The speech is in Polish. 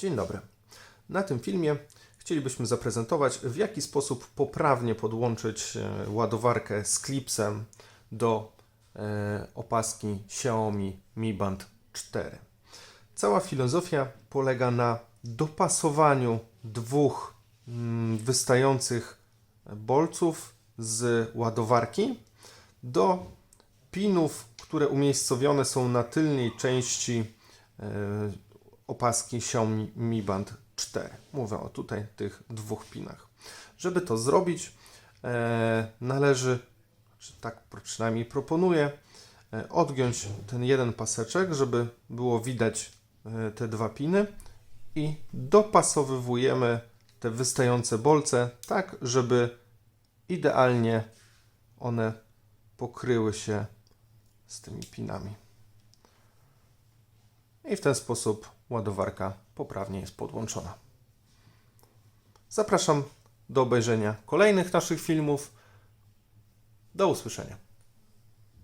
Dzień dobry. Na tym filmie chcielibyśmy zaprezentować, w jaki sposób poprawnie podłączyć e, ładowarkę z klipsem do e, opaski Xiaomi Mi Band 4. Cała filozofia polega na dopasowaniu dwóch mm, wystających bolców z ładowarki do pinów, które umiejscowione są na tylnej części e, opaski Xiaomi Mi Band 4. Mówię o tutaj tych dwóch pinach. Żeby to zrobić, e, należy, czy tak przynajmniej proponuję, e, odgiąć ten jeden paseczek, żeby było widać e, te dwa piny i dopasowywujemy te wystające bolce tak, żeby idealnie one pokryły się z tymi pinami. I w ten sposób ładowarka poprawnie jest podłączona. Zapraszam do obejrzenia kolejnych naszych filmów. Do usłyszenia.